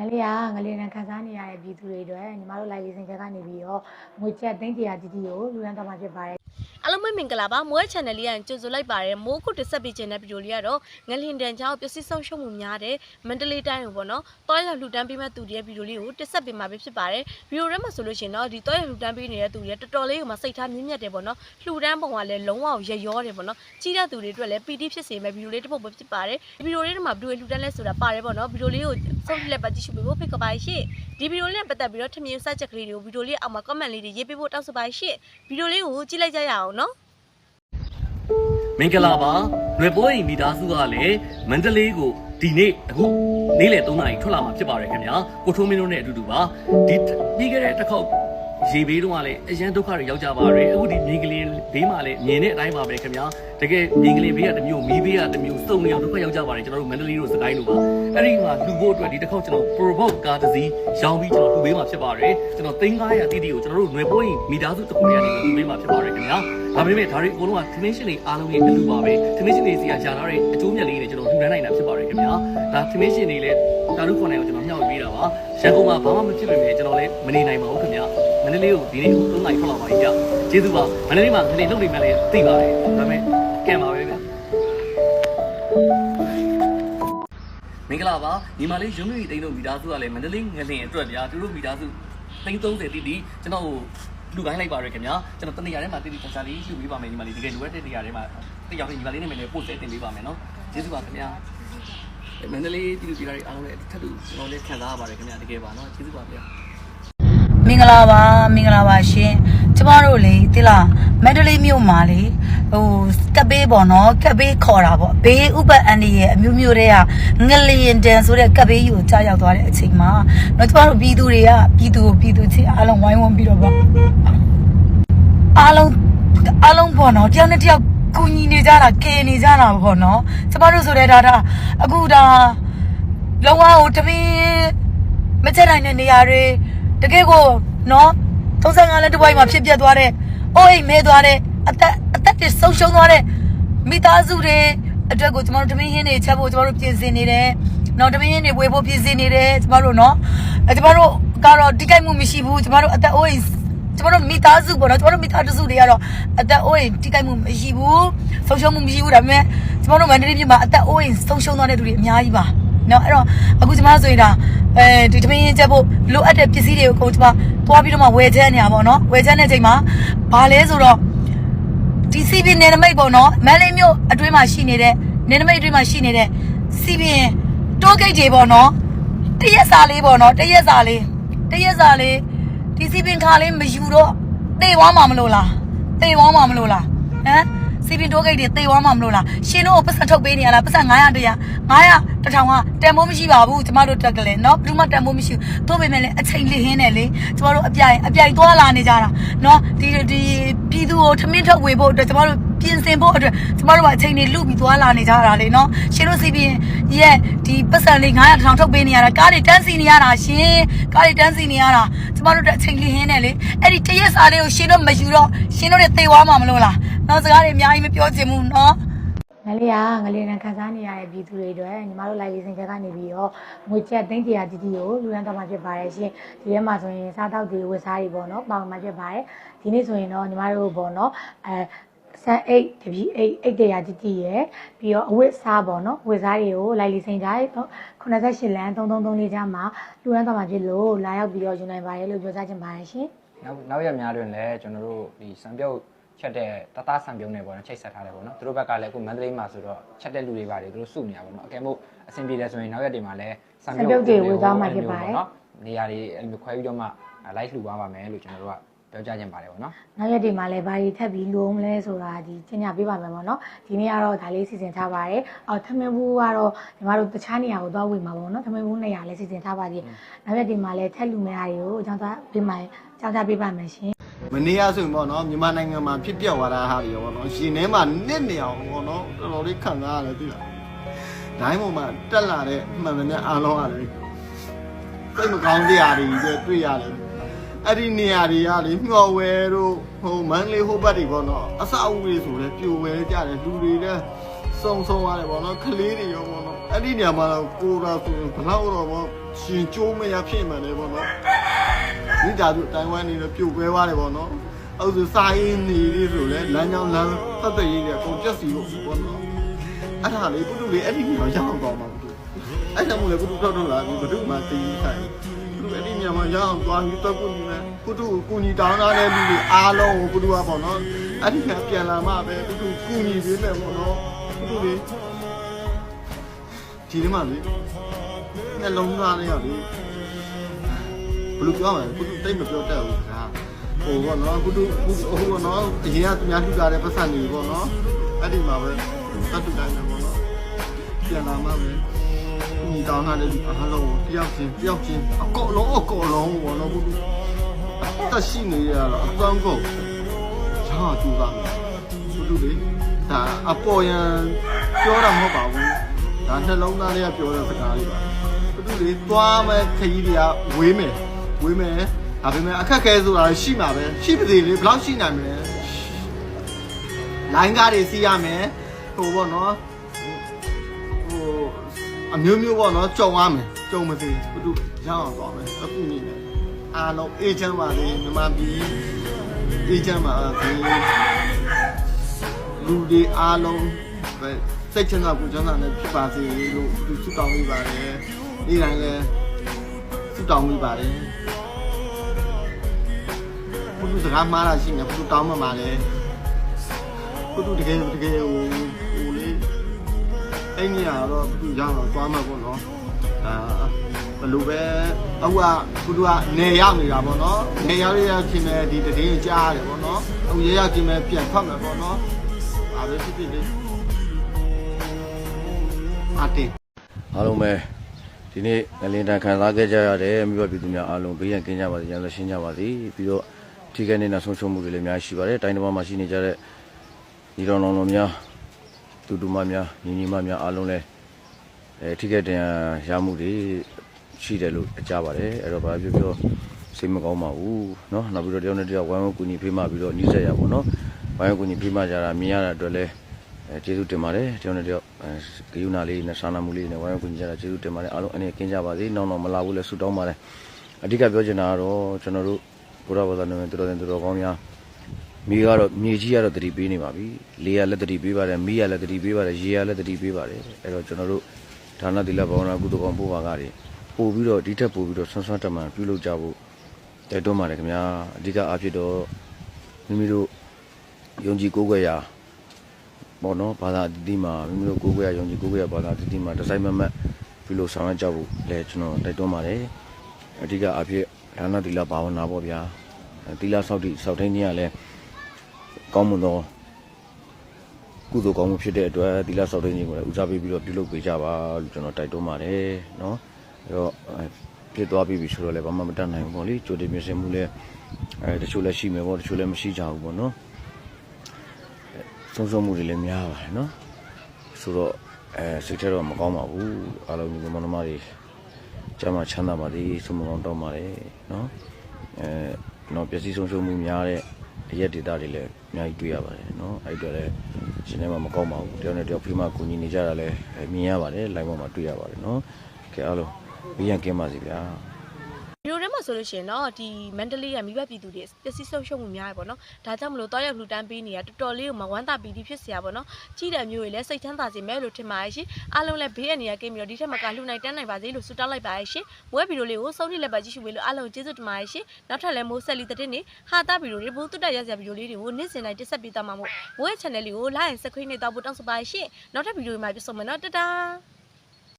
ငလေးကငလေးနဲ့ခံစားနေရတဲ့ပြည်သူတွေအတွက်ညီမတို့ live စင်ချက်ကနေပြီးတော့ငွေချက်သိန်း100တီတီကိုလူရန်တော်မှာဖြစ်ပါတယ်အားလုံးပဲမင်္ဂလာပါမိုး channel လေးကကြိုဆိုလိုက်ပါတယ်မိုးခုတက်ဆက်ပေးခြင်းတဲ့ဗီဒီယိုလေးကတော့ငလင်တန်ချောင်းပျက်စီးဆုံးရှုံးမှုများတဲ့မန္တလေးတိုင်းကိုပေါ့နော်တောရလှူဒန်းပေးမဲ့သူတွေရဲ့ဗီဒီယိုလေးကိုတက်ဆက်ပေးမှာပဲဖြစ်ပါတယ်ဗီဒီယိုထဲမှာဆိုလို့ရှိရင်တော့ဒီတောရလှူဒန်းပေးနေတဲ့သူတွေတော်တော်လေးကိုမှစိတ်ထားမြင့်မြတ်တယ်ပေါ့နော်လှူဒန်းပုံကလည်းလုံးဝရရောတယ်ပေါ့နော်ကြီးတဲ့သူတွေအတွက်လည်းပီတိဖြစ်စေမဲ့ဗီဒီယိုလေးတစ်ပုဒ်ပဲဖြစ်ပါတယ်ဒီဗီဒီယိုလေးထဲမှာဘယ်လိုလှူဒန်းလဲဆိုတာပါတယ်ပေါ့နော်ဗီဒီယိုလေးကိုဆုံးဖြတ်လက်ပါကြည့်ရှုပေးဖို့ဖိတ်ကပါရှင့်ဒီဗီဒီယိုလေးနဲ့ပတ်သက်ပြီးတော့ထမြင်စချက်ကလေးတွေကိုဗီဒီယိုလေးအောက်မှာ comment လေးတွေရေးပေးဖို့တောင်းဆိုပါရှင့်ဗီဒီယိုလေးကိုကြည့်လိုက်ကြရအောင်နော်မင်္ဂလာပါရွယ်ပွဲအိမ်မိသားစုကလည်းမန္တလေးကိုဒီနေ့အခုနေ့လယ်3နာရီထွက်လာမှာဖြစ်ပါတယ်ခင်ဗျာကိုထိုးမင်းတို့နဲ့အတူတူပါဒီပြီးခဲ့တဲ့တစ်ခေါက်ရေဘေးတုန်းကလည်းအရန်ဒုက္ခတွေရောက်ကြပါတယ်အခုဒီမြေကလေး ဘေးမှာလည်းမြင်တဲ့အတိုင်းပါပဲခင်ဗျာတကယ်မြေကလေးဘေးကတစ်မျိုးမီးဘေးကတစ်မျိုးစုံနေအောင်ဒုက္ခရောက်ကြပါတယ်ကျွန်တော်တို့မန္တလေးတို့စကိုင်းတို့ပါအဲ့ဒီမှာလူဖို့အတွက်ဒီတစ်ခေါက်ကျွန်တော် provoke ကားတစ်စီးရောင်းပြီးကျွန်တော်လူဘေးမှာဖြစ်ပါတယ်ကျွန်တော်3900တီတီကိုကျွန်တော်တို့ရွယ်ပွဲအိမ်မိသားစုတစ်ခုတည်းကနေလူဘေးမှာဖြစ်ပါတယ်ခင်ဗျာဒါပေမဲ့ဒါတွေအကုန်လုံးက dimension တွေအားလုံးရဲ့အလူပါပဲ dimension တွေစီကကြာလာတဲ့အကျိုးမြတ်လေးတွေကျွန်တော်လှူဒန်းနိုင်တာဖြစ်ပါတယ်ခင်ဗျာဒါ dimension တွေလည်းတာရုခွန်နိုင်ကိုကျွန်တော်မျှဝေပေးတာပါရန်ကုန်မှာဘာမှမဖြစ်ပေမဲ့ကျွန်တော်လည်းမနေနိုင်ပါဘူးခင်ဗျာမ န္တလေးကိုဒီနေ့3နိုင်ထွက်လာပါပြီကြာကျေးဇူးပါမန္တလေးမှာခဏလုံနေမှလည်းသိပါတယ်ဒါပေမဲ့ကံပါပဲဗျာမင်္ဂလာပါညီမလေးရုံးရွေတိန်တို့မိသားစုကလည်းမန္တလေးငလင်အတွက်ဗျာသူတို့မိသားစု330တိတိကျွန်တော်လူကိုင်းလိုက်ပါရခင်ဗျာကျွန်တော်တနေရာထဲမှာတိတိကျကျလေးယူပေးပါမယ်ညီမလေးတကယ်လိုအပ်တဲ့နေရာထဲမှာတယောက်နဲ့ညီမလေးနဲ့လည်းပို့ဆက်တင်ပေးပါမယ်နော်ကျေးဇူးပါခင်ဗျာမန္တလေးပြည်သူပြည်သားတွေအားလုံးလည်းထပ်တူကျွန်တော်လည်းခံစားရပါတယ်ခင်ဗျာတကယ်ပါနော်ကျေးဇူးပါဗျာ မင်္ဂလာပါမင်္ဂလာပါရှင်ကျမတို့လေတိလားမန္တလေးမြို့မှာလေဟိုကပ်ဘေးပေါ့နော်ကပ်ဘေးခေါ်တာပေါ့ဘေးဥပတ်အန်ဒီရဲ့အမျိုးမျိုးတွေကငလျင်တန်ဆိုတဲ့ကပ်ဘေးကြီးကိုကြားရောက်သွားတဲ့အချိန်မှာတော့ကျမတို့ပြည်သူတွေကပြည်သူကိုပြည်သူချင်းအားလုံးဝိုင်းဝန်းပြီးတော့ပေါ့အားလုံးအားလုံးပေါ့နော်တယောက်နဲ့တယောက်ကူညီနေကြတာကယ်နေကြတာပေါ့နော်ကျမတို့ဆိုတဲ့ဒါဒါအခုဒါလုံးဝဟိုတမင်းမချက်နိုင်တဲ့နေရာတွေ တကယ်ကိုနော်35လက်တစ်ပိုင်းမှာဖြစ်ပြသွားတဲ့အိုးအိမ်မဲသွားတဲ့အသက်အသက်တွေဆုံးရှုံးသွားတဲ့မိသားစုတွေအတွက်ကိုကျမတို့တမင်းဟင်းတွေချက်ဖို့ကျမတို့ပြင်ဆင်နေတယ်နော်တမင်းဟင်းတွေဝေဖို့ပြင်ဆင်နေတယ်ကျမတို့နော်အဲကျမတို့ကတော့တိကျမှုမရှိဘူးကျမတို့အသက်အိုးအိမ်ကျမတို့မိသားစုပေါ့နော်ကျမတို့မိသားစုတွေကတော့အသက်အိုးအိမ်ထိခိုက်မှုမရှိဘူးဆုံးရှုံးမှုမရှိဘူးဒါပေမဲ့ကျမတို့မန္တလေးပြည်မှာအသက်အိုးအိမ်ဆုံးရှုံးသွားတဲ့သူတွေအများကြီးပါ နော်အဲ့တော့အခုကျမဆိုရင်ဒါအဲဒီတမင်းရင်ချက်ဖို့လိုအပ်တဲ့ပစ္စည်းတွေကိုကိုကျမသွားပြီးတော့မှဝယ်ချက်နေရပါတော့ဝယ်ချက်တဲ့အချိန်မှာဘာလဲဆိုတော့ဒီစီပင်နယ်နမိတ်ပေါ့နော်မန္တလေးမြို့အတွင်းမှာရှိနေတဲ့နယ်နမိတ်အတွင်းမှာရှိနေတဲ့စီပင်တိုးဂိတ်တွေပေါ့နော်တရက်စာလေးပေါ့နော်တရက်စာလေးတရက်စာလေးဒီစီပင်ခါလေးမယူတော့တေဝါမှာမလို့လားတေဝါမှာမလို့လားဟမ် စီတင်တိုးဂိတ်တွေသေသွားမှမလို့လားရှင်တို့ပတ်စံထုတ်ပေးနေရလားပတ်စံ900တရာ900တထောင်ကတန်ဖိုးမရှိပါဘူးကျမတို့တက်ကလေးနော်ဘယ်သူမှတန်ဖိုးမရှိဘူးသို့ပေမဲ့လည်းအချိန်လေးဟင်းတယ်လေကျမတို့အပြိုင်အပြိုင်သွားလာနေကြတာနော်ဒီဒီပြည်သူကိုထမင်းထုတ်ဝေဖို့အတွက်ကျမတို့ ပြင်ဆင်ဖို့အတွက်ကျမတို့ကအချိန်တွေလုပြီးသွားလာနေကြတာလေနော်ရှင်တို့စီပင်ရဲ့ဒီပတ်စံလေး900တောင်ထုတ်ပေးနေရတာကားတွေတန်းစီနေရတာရှင်ကားတွေတန်းစီနေရတာကျမတို့တက်အချိန်လေးဟင်းနေလေအဲ့ဒီတရက်စာလေးကိုရှင်တို့မယူတော့ရှင်တို့တွေသေသွားမှာမလို့လားနော်စကားတွေအများကြီးမပြောချင်ဘူးနော်ငလေးကငလေးနဲ့ခန်းစားနေရတဲ့ပြည်သူတွေအတွက်ညီမတို့လိုက်ရေးစင်ချက်ကနေပြီးတော့ငွေချက်သိန်းတရာကြီးကြီးကိုလူရန်တော်မှာဖြစ်ပါတယ်ရှင်ဒီထဲမှာဆိုရင်စားတောက်တွေဝယ်စားတွေပေါ့နော်ပေါင်မှာဖြစ်ပါတယ်ဒီနေ့ဆိုရင်တော့ညီမတို့ပေါ့နော်အဲ ဆန်အိတ်တပီအိတ်အိတ်100တီတီရယ်ပြီးတော့အဝတ်စားပေါ့နော်ဝတ်စားတွေကို live စင်ကြ88လမ်း3334ကျမ်းမှာလူရန်တော်မှာဖြစ်လို့လာရောက်ပြီးတော့ယူနိုင်ပါတယ်လို့ပြောကြားချင်ပါတယ်ရှင်နောက်နောက်ရက်များတွင်လည်းကျွန်တော်တို့ဒီစံပြုတ်ချက်တဲ့တသားစံပြုံးနေပေါ့နော်ချိတ်ဆက်ထားတယ်ပေါ့နော်သူတို့ဘက်ကလည်းအခုမန္တလေးမှာဆိုတော့ချက်တဲ့လူတွေပါတယ်သူတို့စုနေတာပေါ့နော်အကယ်မို့အဆင်ပြေတယ်ဆိုရင်နောက်ရက်တွေမှာလည်းစံပြုတ်နေရာတွေအဲ့လိုမျိုးခွဲပြီးတော့မှ live လှူသွားပါမယ်လို့ကျွန်တော်တို့က ပြောကြခြင်းပါတယ်ပေါ့နော်နောက်ရက်ဒီမှာလည်းဘာတွေထပ်ပြီးလိုမလဲဆိုတာဒီကျင်ညာပေးပါမယ်ပေါ့နော်ဒီနေ့ကတော့ဒါလေးစီစဉ်ထားပါတယ်အော်ထမင်းဘူးကတော့ညီမတို့တခြားနေရာကိုသွားဝေမှာပေါ့နော်ထမင်းဘူးနေရာလည်းစီစဉ်ထားပါသေးတယ်နောက်ရက်ဒီမှာလည်းထက်လူမဲ့အားတွေကိုအကြောင်းသားပေးမှာအကြောင်းသားပေးပါမယ်ရှင်မနေ့ကဆိုရင်ပေါ့နော်မြန်မာနိုင်ငံမှာဖြစ်ပျက်သွားတာဟာတွေရောပေါ့နော်ရှင်ထဲမှာနစ်နေအောင်ပေါ့နော်တော်တော်လေးခံစားရတယ်သိလားဒိုင်းပေါ်မှာတက်လာတဲ့မှန်မှန်နဲ့အားလုံးရတယ်စိတ်မကောင်းစရာတွေပဲတွေ့ရတယ် အဲ့ဒီနေရာတွေကလေမျော်ဝဲတို့ဟိုမန်းလေးဟိုဘက်တွေပေါ့နော်အဆောက်အဦတွေဆိုလဲပြိုဝဲကြတယ်လူတွေလည်းစုံစုံရတယ်ပေါ့နော်ကလေးတွေရောပေါ့နော်အဲ့ဒီနေရာမှာတော့ကိုရာဆိုရင်ဘလောက်တော့ဘောရှင်ကျိုးမရဖြစ်မှန်တယ်ပေါ့နော်မိသားစုတိုင်ဝမ်နေတော့ပြုတ်ပွဲသွားတယ်ပေါ့နော်အဲ့ဒါစာရင်းနေလေးဆိုလဲလမ်းကြောင်းလမ်းသက်သက်ရေးတွေအကုန်ပြက်စီလို့ပေါ့နော်အဲ့ဒါလေးပုထုလေးအဲ့ဒီနေရာရောက်တော့မှာပုထုအဲ့ဒါမို့လေပုထုထောက်တော့လာပြီးဘုဒ္ဓမှာတည်ဆိုင်ပုထု အဲ့ဒီနေရာမှာရောက်အောင်သွားပြီးတော့ကုညီမယ်ပုထုကုညီတောင်းလာတဲ့လူတွေအားလုံးကိုပုထုကပေါ့နော်အဲ့ဒီကပြန်လာမှပဲပုထုကုညီပေးမယ်ပေါ့နော်ပုထုလေးဒီထဲမှာလေနှလုံးသားလေးရလေဘယ်လိုပြောမလဲကုတုတိတ်မပြောတတ်ဘူးခါဟိုဘောနော်ကုတုဟိုဘောနော်အရင်ကသူများလှူကြတဲ့ပတ်စံတွေပေါ့နော်အဲ့ဒီမှာပဲတတ်တူတိုင်းပဲပေါ့နော်ပြန်လာမှပဲဒီတောင်းထားတဲ့လူအားလုံးကိုတယောက်ချင်း တယောက်ချင်းအကောလုံးအကောလုံးပေါ့နော်ကုတုတက်ရှိနေရတော့အကောင်းကုန်ချာကျူပါမယ်ကုတုလေဒါအပေါ်ရန်ပြောတာမဟုတ်ပါဘူးဒါနှလုံးသားလေးကပြောတဲ့စကားလေးပါသူတို့လေသွားမဲ့ခရီးတွေကဝေးမယ်ဝေးမယ်ဒါပေမဲ့အခက်ခဲဆိုတာရှိမှာပဲရှိပါသေးလေဘယ်လောက်ရှိနိုင်မလဲလိုင်းကားတွေစီးရမယ်ဟိုပေါ့နော်ဟိုအမျိုးမျိုးပေါ့နော်ကြုံရမယ်ကြုံမသေးဘူးသူတို့ ရအောင်သွားမယ်အခုနေတယ်အားလုံးအေးချမ်းပါလေမြန်မာပြည်အေးချမ်းပါစေလူတွေအားလုံးပဲစိတ်ချမ်းသာကိုယ်ချမ်းသာနဲ့ဖြစ်ပါစေလို့သူဆုတောင်းပေးပါတယ်။ဒီတိုင်းလည်းဆုတောင်းပေးပါတယ်။ဘုသူစကားမှားတာရှိနေဘုသူတောင်းမှမှာလေ။ဘုသူတကယ်တကယ်ဟိုဟိုလေအဲ့နေရတော့ဘုသူရအောင်သွားမှာပေါ့နော်။ အာဘလို့ပဲအခုကဘုသူကနေရောက်နေတာပေါ့နော်။နေရောက်ရချင်းပဲဒီတည်င်းကြားရတယ်ပေါ့နော်။အခုရရောက်ချင်းပဲပြန်ဖတ်မယ်ပေါ့နော်။ဒါပဲဖြစ်ဖြစ်လေးအတင်းအားလုံးပဲဒီနေ့ငလင်တန်ခံစားခဲ့ကြရတယ်မိဘပြည်သူများအားလုံးဘေးရန်ကင်းကြပါစေရန်လည်းရှင်းကြပါစေပြီးတော့ထိခိုက်နေတာဆုံးရှုံးမှုတွေလည်းအများကြီးရှိပါတယ်တိုင်းတစ်ပါးမှာရှိနေကြတဲ့ညီတော်လောင်တော်များတူတူမများညီညီမများအားလုံးလည်း အဲထိခိုက်တဲ့ရမှုတွေရှိတယ်လို့ကြားပါတယ်အဲ့တော့ဘာပြောပြောစိတ်မကောင်းပါဘူးเนาะနောက်ပြီးတော့တယောက်နဲ့တယောက်ဝိုင်းဝန်းကူညီဖေးမှပြီးတော့နှိစက်ရပါတော့ဝိုင်းဝန်းကူညီဖေးမှကြတာမြင်ရတာအတွက်လည်း အဲကျေးဇူးတင်ပါတယ်ကျွန်တော်တို့အဲဂယုဏလေးနဲ့စာနာမှုလေးနဲ့ဝိုင်းဝန်းကူညီကြတာကျေးဇူးတင်ပါတယ်အားလုံးအနေနဲ့ကင်းကြပါစေနောက်တော့မလာဘူးလဲဆုတောင်းပါတယ်အဓိကပြောချင်တာကတော့ကျွန်တော်တို့ဘုရားဘာသာနဲ့တော်တော်တော်ကောင်းများမိကတော့မြေကြီးကတော့တတိပေးနေပါပြီလေရလည်းတတိပေးပါတယ်မိရလည်းတတိပေးပါတယ်ရေရလည်းတတိပေးပါတယ်အဲ့တော့ကျွန်တော်တို့ ဌာနတိလဘာဝနာကုသကောင်ပို့ပါကတွေပို့ပြီးတော့ဒီထက်ပို့ပြီးတော့ဆွမ်းဆွမ်းတမန်ပြုလုပ်ကြဖို့တိုက်တွန်းပါတယ်ခင်ဗျာအဓိကအားဖြင့်တော့မိမိတို့ယုံကြည်ကိုးကွယ်ရာပေါ့နော်ဘာသာအသီးသီးမှာမိမိတို့ကိုယ်ကိုယ်ရယုံကြည်ကိုယ်ကိုယ်ရဘာသာအသီးသီးမှာဒီဇိုင်းမမတ်ပြုလို့ဆောင်ရွက်ကြဖို့လည်းကျွန်တော်တိုက်တွန်းပါတယ်အဓိကအဖြစ်ဒါနသီလဘာဝနာပေါ့ဗျာအဲသီလဆောက်တည်ဆောက်ထိန်ခြင်းကလည်းကောင်းမွန်သော ကုသိုလ်ကောင်းမှုဖြစ်တဲ့အတွက်သီလဆောက်ထိန်ခြင်းကိုလည်းဦးစားပေးပြီးတော့ပြုလုပ်ပေးကြပါလို့ကျွန်တော်တိုက်တွန်းပါတယ်နော်အဲတော့အဲဖြစ်သွားပြီဆိုတော့လည်းဘာမှမတတ်နိုင်ဘူးပေါ့လေကြိုတင်ပြင်ဆင်မှုလည်းအဲတချို့လည်းရှိမယ်ပေါ့တချို့လည်းမရှိကြဘူးပေါ့နော်ဆုံးရှုံးမှုတွေလည်းများပါတယ်နော်ဆိုတော့အဲစိတ်ထဲတော့မကောင်းပါဘူးအားလုံးညီမနှမတွေကျမ်းမာချမ်းသာပါစေဆုမကောင်းတောင်းပါတယ်နော်အဲတော့ပျက်စီးဆုံးရှုံးမှုများတဲ့ အရက်ဒေတာတွေလည်းအများကြီးတွေ့ရပါတယ်နော်အဲ့အတော့လည်းရှင်ထဲမှာမကောင်းပါဘူးတယောက်နဲ့တယောက်ဖိမကူညီနေကြတာလည်းအဲမြင်ရပါတယ် live ပေါ်မှာတွေ့ရပါတယ်နော်ကဲအားလုံးဘေးရန်ကင်းပါစေဗျာ မြို့ထဲမှာဆိုလို့ရှိရင်တော့ဒီမန္တလေးကမိဘပြည်သူတွေပျက်စီးဆုံးရှုံးမှုများရပေါ့နော်ဒါကြောင့်မလို့တောက်ရောက်လှူဒန်းပေးနေတာတော်တော်လေးကိုမဝမ်းသာပီတိဖြစ်စရာပေါ့နော်ကြီးတဲ့မျိုးတွေလည်းစိတ်ချမ်းသာစေမယ်လို့ထင်ပါတယ်ရှင်အားလုံးလည်းဘေးအန္တရာယ်ကင်းပြီးတော့ဒီထက်မကလှူနိုင်တန်းနိုင်ပါစေလို့ဆုတောင်းလိုက်ပါတယ်ရှင်မွေးဗီဒီယိုလေးကိုဆုံးဖြတ်လက်ပါကြည့်ရှုပေးလို့အားလုံးကျေးဇူးတင်ပါတယ်ရှင်နောက်ထပ်လည်းမိုးဆက်လီတဲ့နေ့ဟာတာဗီဒီယိုတွေဘူးတုတရရစရာဗီဒီယိုလေးတွေကိုနေ့စဉ်တိုင်းတင်ဆက်ပေးသွားမှာမို့မွေး channel လေးကို like and subscribe နဲ့တောက်ဖို့တောင်းဆိုပါတယ်ရှင်နောက်ထပ်ဗီဒီယိုမှာပြန်ဆုံမယ်နော်တတား